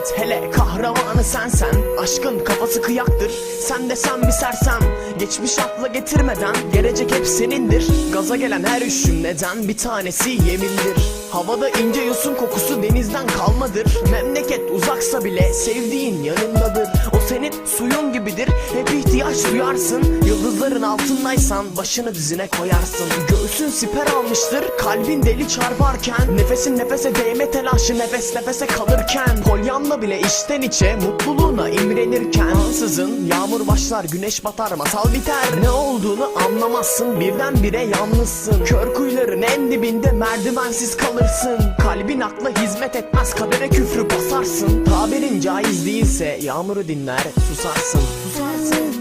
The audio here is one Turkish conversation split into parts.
Evet hele kahramanı sensen. Aşkın kafası kıyaktır. Sen de sen bir sersem. Geçmiş akla getirmeden gelecek hep senindir. Gaza gelen her üşüm neden? Bir tanesi yemindir Havada ince yosun kokusu denizden kalmadır. Memleket uzaksa bile sevdiğin yanındadır. O senin suyun gibidir. Hep ihtiyaç duyarsın. Yıldızların altındaysan başını dizine koyarsın. Göğsün siper almıştır kalbin deli çarparken. Nefesin nefese değme telaşı nefes nefese kalırken. Polyanla bile içten içe mutluluğuna imrenirken. Ansızın yağmur başlar güneş batar masal biter. Ne olduğunu anlamazsın birdenbire yalnızsın. Kör kuyuların en dibinde merdivensiz kalırsın Kalbin akla hizmet etmez kadere küfrü basarsın. Tabirin caiz değilse yağmuru dinler susarsın. Susarsın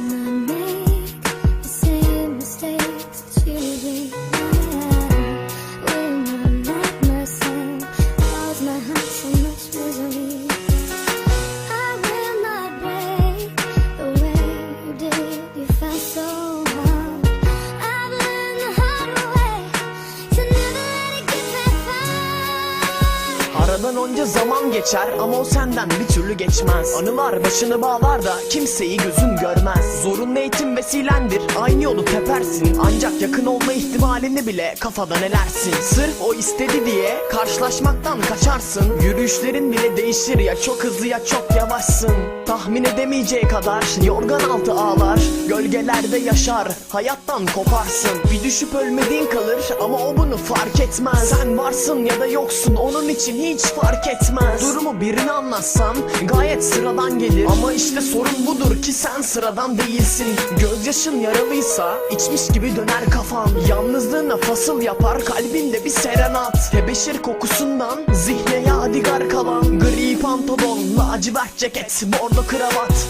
Aradan onca zaman geçer ama o senden bir türlü geçmez. Anılar başını bağlar da kimseyi gözün görmez. Zorunlu eğitim vesilendir aynı yolu tepersin Ancak yakın olma ihtimalini bile kafadan elersin. Sırf o istedi diye karşılaşmaktan kaçarsın. Yürüyüşlerin bile değişir ya çok hızlı ya çok yavaşsın. Tahmin edemeyeceği kadar yorgan altı ağlar. Gölgelerde yaşar hayattan koparsın. Bir düşüp ölmediğin kalır ama o bunu fark etmez. Sen varsın ya da yoksun onun için hiç fark etmez. Durumu birine anlatsam gayet sıradan gelir. Ama işte sorun budur ki sen sıradan değilsin. Gözyaşın yaralıysa içmiş gibi döner kafan. Yalnızlığına fasıl yapar kalbinde bir serenat. Tebeşir kokusundan zihne yadigar kalan. Gri pantolon, lacivert ceket, bordo kravat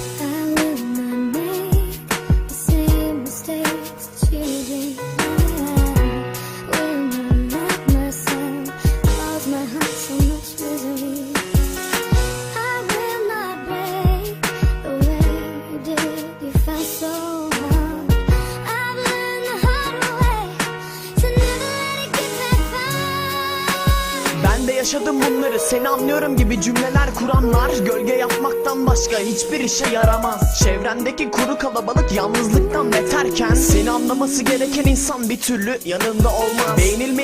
yaşadım bunları. Seni anlıyorum gibi cümleler kuranlar. Gölge yapmaktan başka hiçbir işe yaramaz. Çevrendeki kuru kalabalık yalnızlıktan beterken Seni anlaması gereken insan bir türlü yanında olmaz. Beğenilmeye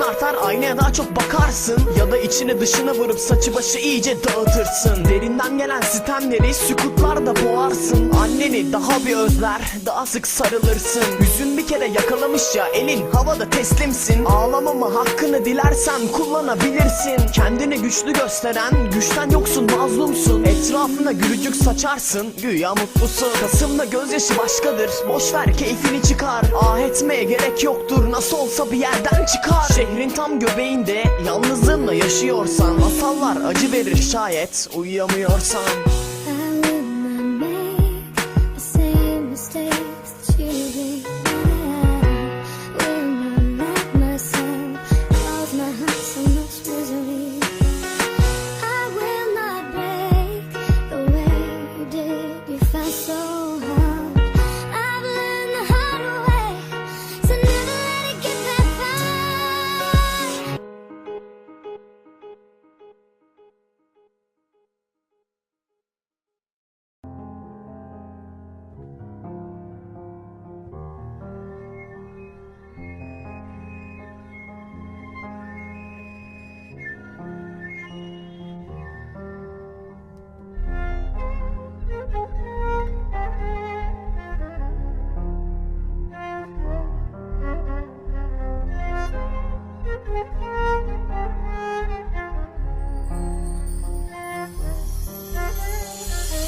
ihtiyacın artar aynaya daha çok bakarsın. Ya da içini dışına vurup saçı başı iyice dağıtırsın. Derinden gelen sitemleri sükutlarda boğarsın. Anneni daha bir özler daha sık sarılırsın. Hüzün bir kere yakalamış ya elin havada teslimsin. Ağlamama hakkını dilersen kullanabilirsin. Kendini güçlü gösteren güçten yoksun mazlumsun. Etrafına gülücük saçarsın güya mutlusun. Kasımda gözyaşı başkadır boş ver keyfini çıkar. Ah etmeye gerek yoktur nasıl olsa bir yerden çıkar Şehrin tam göbeğinde yalnızlığınla yaşıyorsan Masallar acı verir şayet uyuyamıyorsan. I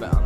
ve anla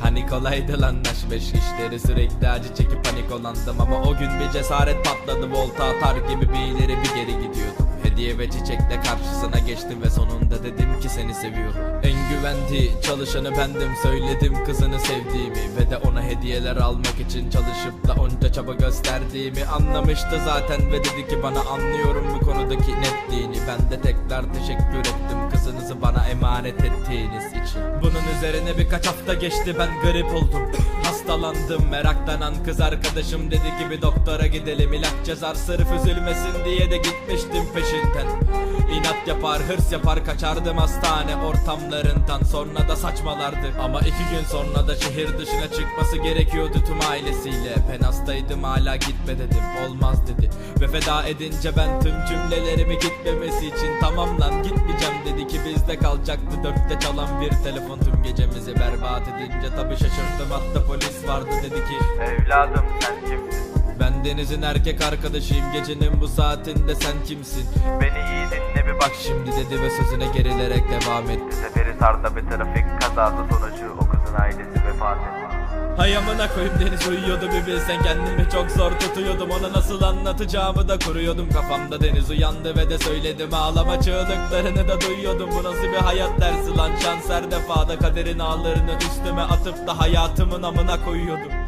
Hani kolaydı lan naş beş işleri sürekli acı çekip panik olandım. Ama o gün bir cesaret patladı. Volta atar gibi bir ileri bir geri gidiyordum. Hediye ve çiçekle karşısına geçtim ve sonunda dedim ki seni seviyorum. En güvendiği çalışanı bendim. Söyledim kızını sevdiğimi Ve de ona hediyeler almak için çalışıp da onca çaba gösterdiğimi Anlamıştı zaten ve dedi ki bana anlıyorum bu konudaki netliğini. Ben de tekrar teşekkür ettim kızınızı bana emanet ettiğiniz için. Bunun üzerine birkaç hafta geçti ben garip oldum Hastalandım. Meraklanan kız arkadaşım dedi ki bir doktora gidelim ilaç yazar sırf üzülmesin diye de gitmiştim peşinden. İnat yapar hırs yapar kaçardım hastane ortamlarından. Sonra da saçmalardı. Ama iki gün sonra da şehir dışına çıkması gerekiyordu tüm ailesiyle. Ben hastaydım hala gitme dedim. Olmaz dedi. Ve feda edince ben tüm cümlelerimi gitmemesi için tamam lan gitmeyeceğim. dedi ki bizde kalacaktı Dörtte çalan bir telefon. Tüm gecemizi berbat edince tabi şaşırdım. Hatta polis vardı dedi ki Evladım sen kimsin? Ben Deniz'in erkek arkadaşıyım gecenin bu saatinde sen kimsin? Beni iyi dinle bir bak. Şimdi dedi ve sözüne gerilerek devam etti Seferihisar'da bir trafik kazası sonucu o kızın ailesi vefat etti. Hay amına koyayım Deniz uyuyordu bir bilsen kendimi çok zor tutuyordum. Ona nasıl anlatacağımı da kuruyordum kafamda. Deniz uyandı ve de söyledim ağlama. Çığlıklarını da duyuyordum. Bu nasıl bir hayat dersi lan? Şans her defada kaderin ağlarını üstüme atıp da hayatımın amına koyuyordum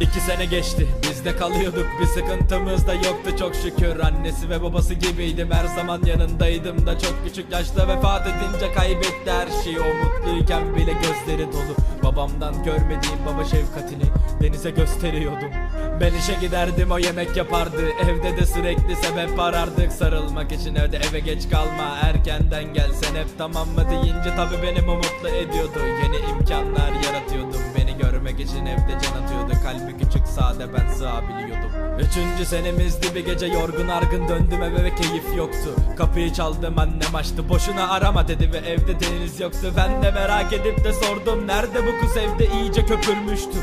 İki sene geçti bizde kalıyorduk. Bir sıkıntımız da yoktu çok şükür. Annesi ve babası gibiydim. Her zaman yanındaydım da Çok küçük yaşta vefat edince kaybetti her şeyi. O mutluyken bile gözleri dolu. Babamdan görmediğim baba şefkatini denize gösteriyordum. Ben işe giderdim o yemek yapardı. Evde de sürekli sebep arardık. Sarılmak için evde eve geç kalma Erkenden gel. Sen hep tamam mı deyince tabi beni mutlu ediyordu. Yeni imkanlar yaratıyordum görmek için evde can atıyordu. Kalbi küçük sade ben sığabiliyordum Üçüncü senemizdi bir gece yorgun argın döndüm eve ve keyif yoktu. Kapıyı çaldım annem açtı boşuna arama dedi ve evde deniz yoktu. Ben de merak edip de sordum nerede bu kız? Evde iyice köpürmüştüm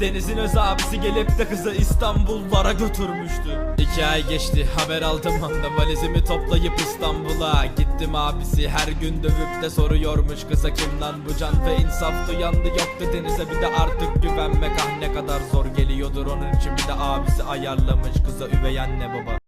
Deniz'in öz abisi gelip de kızı İstanbullara götürmüştü. İki ay geçti haber aldım anda valizimi toplayıp İstanbul'a. Gittim abisi her gün dövüp de soruyormuş kıza kim lan bu can. Ve insaf duyandı yoktu Deniz'e bir de artık güvenmek. Ah ne kadar zor geliyordur Onun için. Bir de abisi ayarlamış kıza üvey anne baba